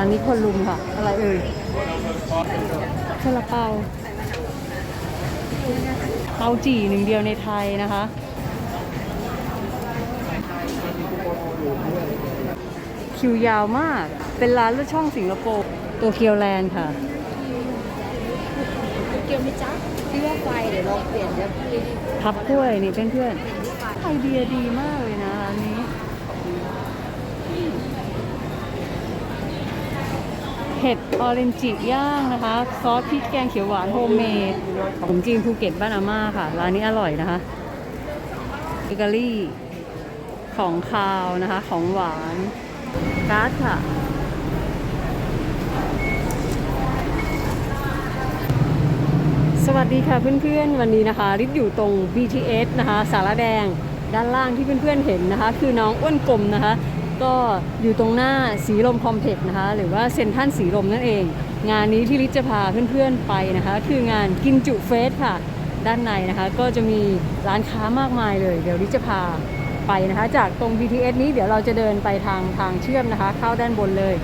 ร้านนี้คนลุมค่ะ อะไรเอ่ยซาลาเปาเปาจี่หนึ่งเดียวในไทยนะคะคิวยาวมาก เป็นร้านรถช่องสิงคโปร์โตเกียวแลนด์ค่ะเกี่ยวไหมจ๊ะพี่ว่าไฟเดี๋ยวเราเปลี่ยนเดี๋ยวพี่พับกล้วยนี่เพื่อนๆไอเดียดีมากเลยนะร้านนี้ เห็ดออเรนจิย่างนะคะ ซอสพริกแกงเขียวหวานโฮมเมดของจีนภูเก็ตบ้านอาม่าค่ะ ร้านนี้อร่อยนะคะเบเกอรี่ ของคาวนะคะ ของหวานการ์ดค่ะสวัสดีค่ะเพื่อนๆ วันนี้นะคะริดอยู่ตรง BTS นะคะ สารแดงด้านล่างที่เพื่อนๆเห็นนะคะ คือน้องอ้วนกลมนะคะ ก็อยู่ตรงหน้าสีลมคอมเพล็กซ์นะคะ หรือว่าเซ็นทรัลสีลมนั่นเอง งานนี้ที่ริดจะพาเพื่อนๆไปนะคะ คืองานกินจุเฟสค่ะ ด้านในนะคะ ก็จะมีร้านค้ามากมายเลย เดี๋ยวริดจะพาไปนะคะ จากตรง BTS นี้เดี๋ยวเราจะเดินไปทางทางเชื่อมนะคะ เข้าด้านบนเลย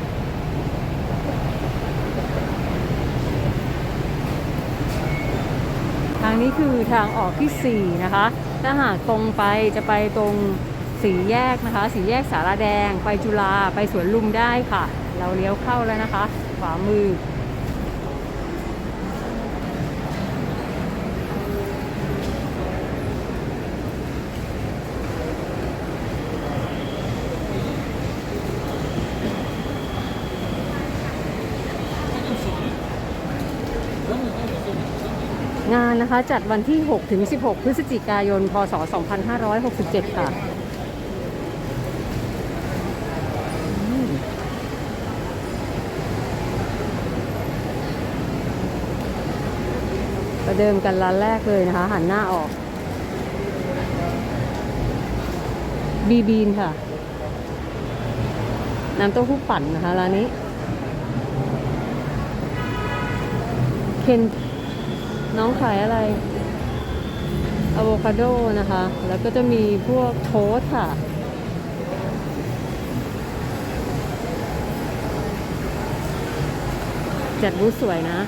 ทางนี้คือทางออกที่ 4 นะคะ ถ้าหากตรงไปจะไปตรง สีแยกนะคะ สีแยกสารแดง ไปจุฬาไปสวนลุมได้ค่ะ เราเลี้ยวเข้าแล้วนะคะ ขวามือ งานนะคะจัดวันที่6ถึง16 พฤศจิกายน พศ 2567 ค่ะ ประเดิมกันร้านแรกเลยนะคะ หันหน้าออก บีบีนค่ะ น้ำเต้าหู้ปั่นนะคะร้านนี้ เคนน้องขายอะไรอะโวคาโดนะคะ แล้วก็จะมีพวกโทส์ค่ะจัดบูธสวยนะ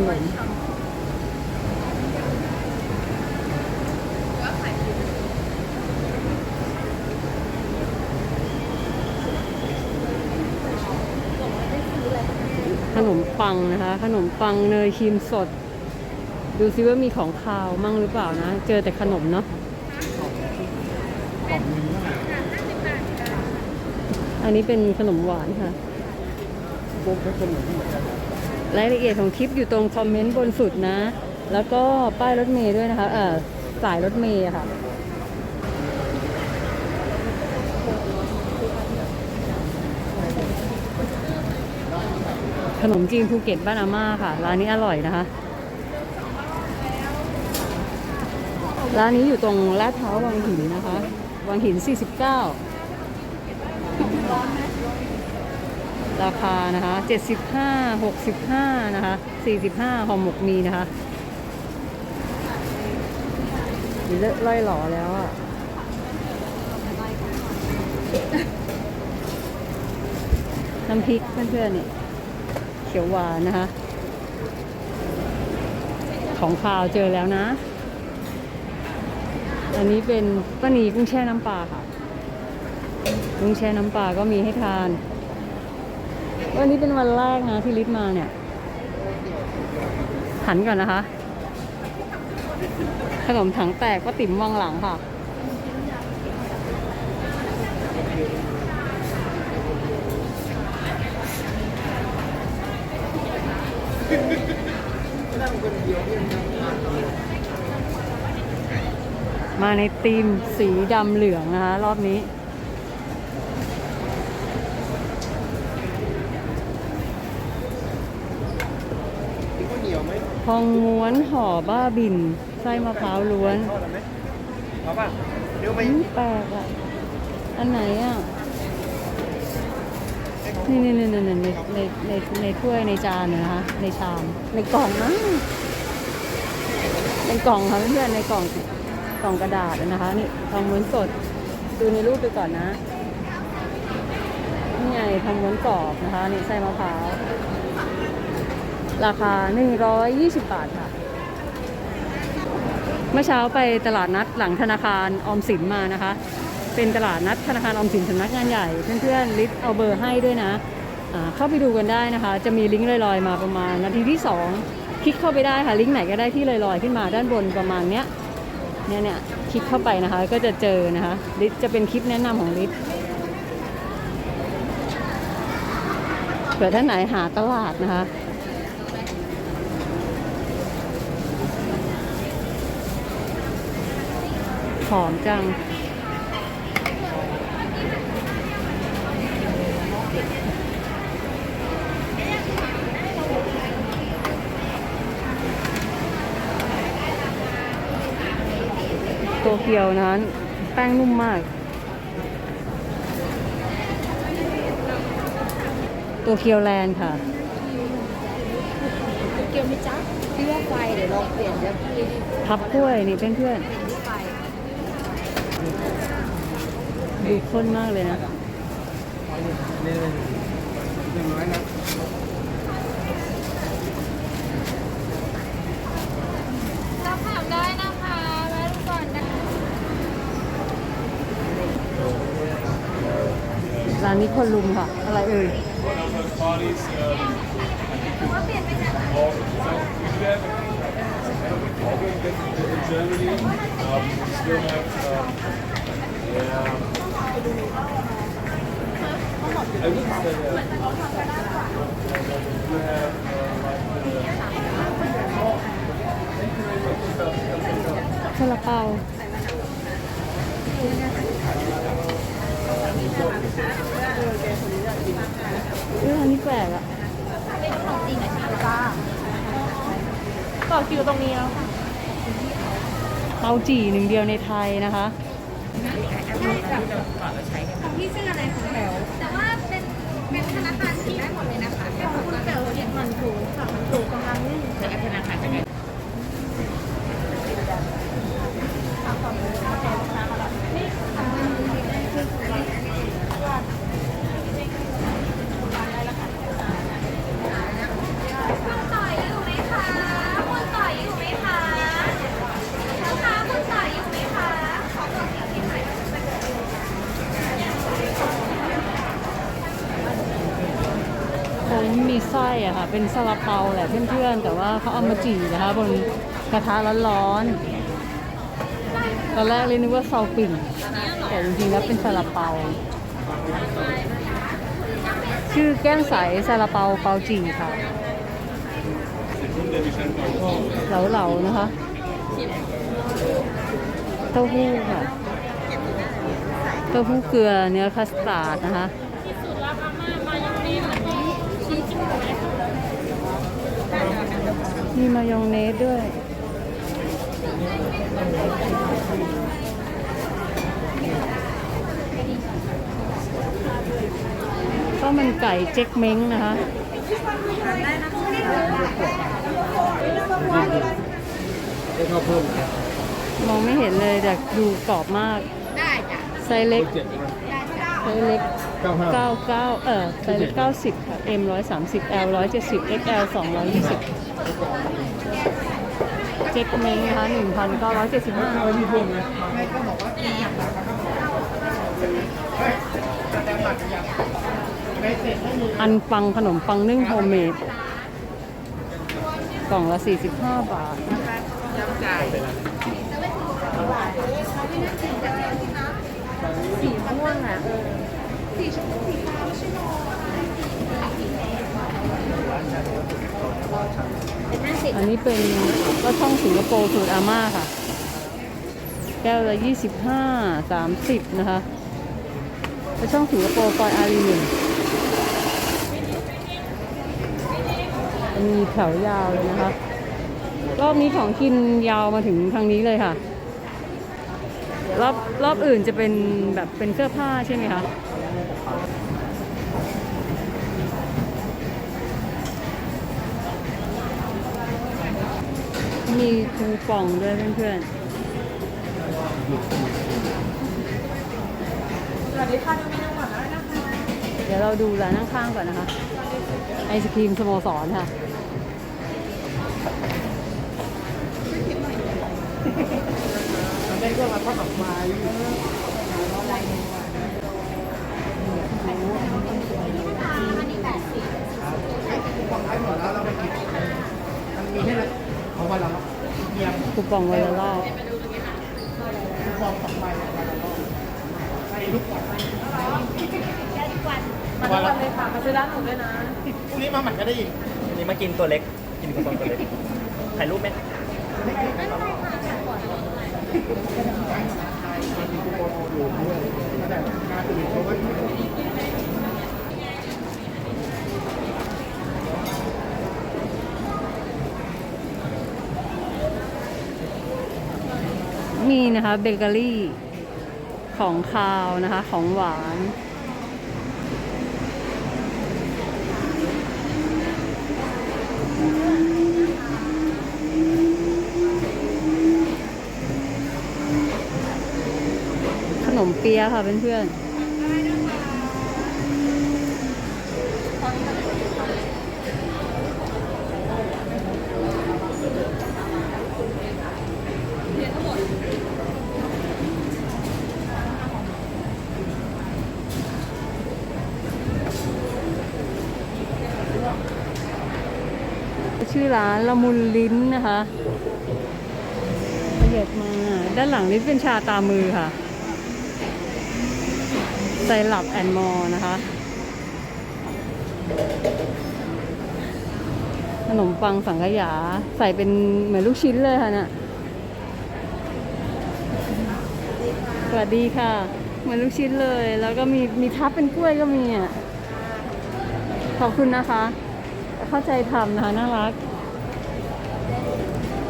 นมขนมปังนะคะ ขนมปังเนยครีมสด ดูซิว่ามีของคาวมั่งหรือเปล่านะ เจอแต่ขนมเนาะอันนี้เป็นขนมหวานค่ะ รายละเอียดของคลิปอยู่ตรงคอมเมนต์บนสุดนะ แล้วก็ป้ายรถเมย์ด้วยนะคะเออสายรถเมย์ค่ะขนมจีนภูเก็ตบ้านอาม่าค่ะ ร้านนี้อร่อยนะคะ ร้านนี้อยู่ตรงลาดพร้าวังหินนะคะ วังหิน 49 ราคานะคะ75 65นะคะ45ห่อหมกมีนะคะมีเลอะล่อยหล่อแล้วอะน้ำพริกเพื่อนๆนี่เขียวหวานนะคะ ของคาวเจอแล้วนะ อันนี้เป็นป้านีกุ้งแช่น้ำปลาค่ะ กุ้งแช่น้ำปลาก็มีให้ทาน วันนี้เป็นวันแรกนะที่ลิศมาเนี่ยหันก่อนนะคะ ขนมถังแตกป้าติ๋มมองหลังค่ะ มาในธีมสีดำเหลืองนะคะ รอบนี้ องม้วนห่อบ้าบิน ไส้มะพร้าวล้วนเอาป่ะเดี๋ยวไปอืมแปลกอะ อันไหนอะ นี่นี่นี่ในในในในถ้วยในจานนะคะ ในชาม ในกล่องนะในกล่องค่ะเพื่อนในกล่องกล่องกระดาษนะคะ นี่ทองม้วนสด ดูในรูปไปก่อนนะ นี่ไงทองม้วนกรอบนะคะ นี่ไส้มะพร้าว ราคา 120 บาทค่ะ เมื่อเช้าไปตลาดนัดหลังธนาคารออมสินมานะคะ เป็นตลาดนัดธนาคารออมสินสำนักงานใหญ่ เพื่อนๆลิสเอาเบอร์ให้ด้วยนะอ่าเข้าไปดูกันได้นะคะ จะมีลิงก์ลอยๆ มาประมาณนาทีที่ 2 คลิกเข้าไปได้ค่ะลิงก์ไหนก็ได้ที่ลอยๆ ขึ้นมาด้านบนประมาณเนี้ยเนี่ยเนี่ยคลิกเข้าไปนะคะ ก็จะเจอนะคะลิสจะเป็นคลิปแนะนำของลิสเผื่อท่านไหนหาตลาดนะคะ หอมจัง โตเกียวนั้น แป้งนุ่มมาก โตเกียวแลนด์ค่ะเกียวมิจ้าพี่ว่าไฟเดี๋ยวลองเปลี่ยนจะพี่พับกล้วยนี่เพื่อนไฟๆ ดูข้นมากเลยนะนี่หนึ่งร้อยนะรับถามได้นะคะแวะก่อนนะร้านนี้คนลุมค่ะ อะไรเอ่ย parties. Um, all, we have all doing good in Germany. Um, we still have, um, yeah. I wouldn't say that. We have, uh, ซาลาเปาเอออันนี้แปลกอะจริงอะชิจ้าต่อคิวตรงนี้แล้วค่ะเตาจี่หนึ่งเดียวในไทยนะคะ ของพี่ชื่ออะไรของแถวแต่ว่าเป็นเป็นธนาคารที่ได้หมดเลยนะคะแค่ของคุณแถวเนี่ยมันถูกค่ะมันถูกกำลังนี่แต่ธนาคารจะไง คุณต่อยอยู่ไหมคะ คุณต่อยอยู่ไหมคะนะคะคุณต่อยอยู่ไหมคะ ขอตัวเสียงที่ไหน เขามีไส้อะค่ะ เป็นซาลาเปาแหละเพื่อนๆ แต่ว่าเขาเอามาจี่นะคะบนกระทะร้อนๆ ตอนแรกเลยนึกว่าซาปิ่ง แต่จริงๆแล้วเป็นซาลาเปา ชื่อแก้มใสซาลาเปาเปาจี่ค่ะ เหลาๆนะคะ เต้าหู้ค่ะ เต้าหู้เกลือเนื้อคัสตาร์ดนะคะ มีมายองเนสด้วย ก็มันไก่เจ๊กเม้งนะคะได้ข้าวเพิ่มนะมองไม่เห็นเลยแต่ดูกรอบมาก ได้จ้ะไซส์เล็กเจ็ดนะไซส์เล็กเก้าห้า 99 เออไซส์เล็ก90 ค่ะ M 130 L 170 XL 220เจ๊กเม้งนะคะ1,975มีเพิ่มไหมอันปังขนมปังนึ่งโฮมเมดกล่องละ 45 บาทสีม่วงอะ เป็นห้าสิบอันนี้เป็นก็ช่องสิงคโปร์สูตรอาม่าค่ะ แก้วละ25 30นะคะก็ช่องสิงคโปร์ซอยอารีหนึ่งมีแถวยาวเลยนะคะ รอบนี้ของกินยาวมาถึงทางนี้เลยค่ะ รอบรอบอื่นจะเป็นแบบเป็นเสื้อผ้าใช่ไหมคะ มีคูปองด้วยเพื่อนๆเดี๋ยวเราดูร้านข้างๆก่อนนะคะ ไอศครีมสโมสรค่ะมันได้ก็มาทอดดอกไม้อันนี้แปดสิบของท้ายหมดแล้วเรา ไปกินมันมีให้เลยของวันละเงียบคูปองวันละรอบฟองสองใบวันละรอบใส่ลูกก่อนได้ทุกวันวันละเลยค่ะมาซื้อร้านหนูด้วยนะพรุ่งนี้มาใหม่ก็ได้อีกวันนี้มากินตัวเล็ก กินกระป๋องตัวเล็ก ถ่ายรูปไหมมีน มีนะคะเบเกอรี่ของคาวนะคะ ของหวาน ขนมเปี๊ยะค่ะเพื่อนๆ ร้านละมุนลิ้นนะคะละเอียดมาด้านหลังนี่เป็นชาตามือค่ะไซรัปแอนมอร์นะคะ ขนมปังสังขยาใส่เป็นเหมือนลูกชิ้นเลยค่ะน่ะสวัสดีค่ะ เหมือนลูกชิ้นเลย แล้วก็มีมีทับเป็นกล้วยก็มีอะ ขอบคุณนะคะ เข้าใจทำนะคะ น่ารัก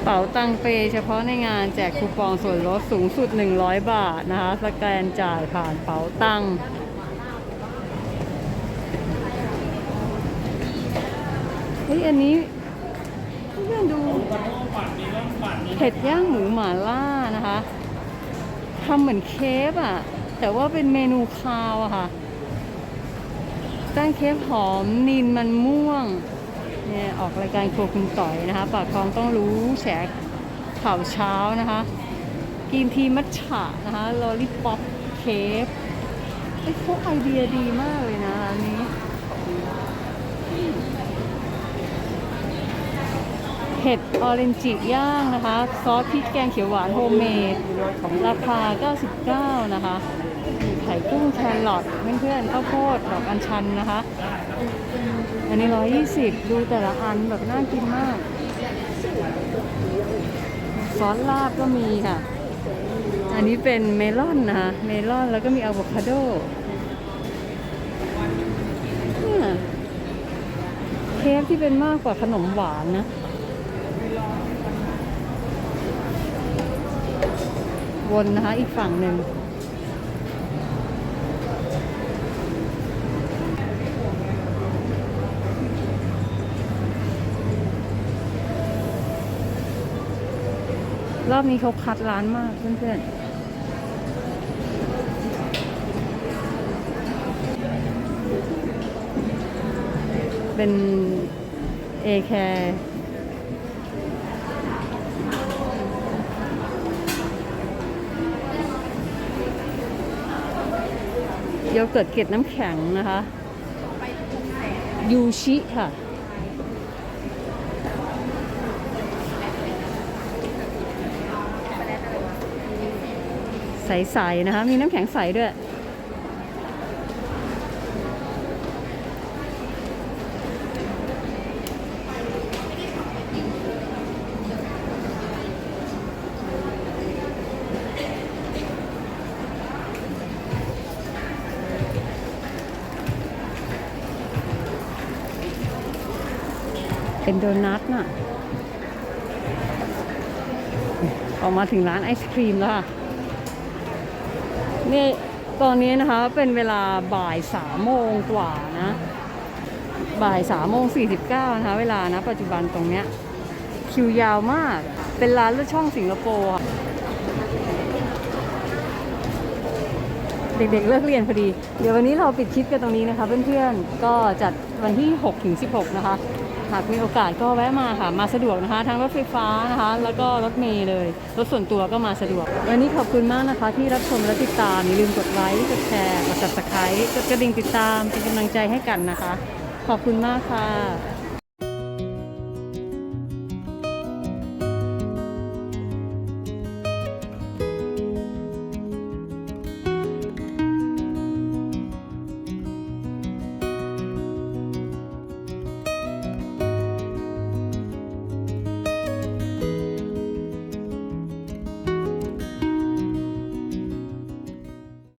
ป๋าตังเปเฉพาะในงานแจกคูปองส่วนลดสูงสุด 100 บาทนะคะ สแกนจ่ายผ่านเป๋าตังเฮ้ยอันนี้เพื่อนดูเผ็ดย่างหมูหมาล่านะคะทำเหมือนเคฟอะแต่ว่าเป็นเมนูคาวอะค่ะแป้งเคฟหอมนินมันม่วง เนี่ยออกรายการครัวคุณต่อยนะคะ ปากท้องต้องรู้แฉข่าวเช้านะคะกินทีมัทฉะนะคะลอลี่ป๊อปเคฟไอ้พวกไอเดียดีมากเลยนะร้านนี้ เห็ดออเรนจิย่างนะคะ ซอสพริกแกงเขียวหวานโฮมเมดราคา 99 นะคะไข่กุ้งแครอทเพื่อนๆข้าวโพดดอกอัญชันนะคะ อันนี้120ดูแต่ละอันแบบน่ากินมาก ซอสลาบก็มีค่ะ อันนี้เป็นเมลอนนะคะเมลอนแล้วก็มีอะโวคาโดเนี่ยเคฟที่เป็นมากกว่าขนมหวานนะวนนะคะอีกฝั่งหนึ่ง รอบนี้เขาคัดร้านมากเพื่อนๆ เป็นเอแคร์โยเกิร์ตเกล็ดน้ำแข็งนะคะ ยูชิค่ะ ใสๆนะคะ มีน้ำแข็งใสด้วย เป็นโดนัทน่ะออกมาถึงร้านไอศครีมแล้วค่ะ นี่ตอนนี้นะคะเป็นเวลาบ่ายสามโมงกว่านะ บ่ายสามโมงสี่สิบเก้านะคะ เวลานะปัจจุบันตรงเนี้ยคิวยาวมาก เป็นร้านเลือดช่องสิงคโปร์ค่ะเด็กๆเลิกเรียนพอดี เดี๋ยววันนี้เราปิดคลิปกันตรงนี้นะคะเพื่อนๆ ก็จัดวันที่6ถึง16 นะคะ หากมีโอกาสก็แวะมาค่ะ มาสะดวกนะคะ ทั้งรถไฟฟ้านะคะ แล้วก็รถเมล์เลย รถส่วนตัวก็มาสะดวก วันนี้ขอบคุณมากนะคะ ที่รับชมและติดตาม อย่าลืมกดไลค์ กดแชร์ กด subscribe กดกระดิ่งติดตามเป็นกำลังใจให้กันนะคะ ขอบคุณมากค่ะ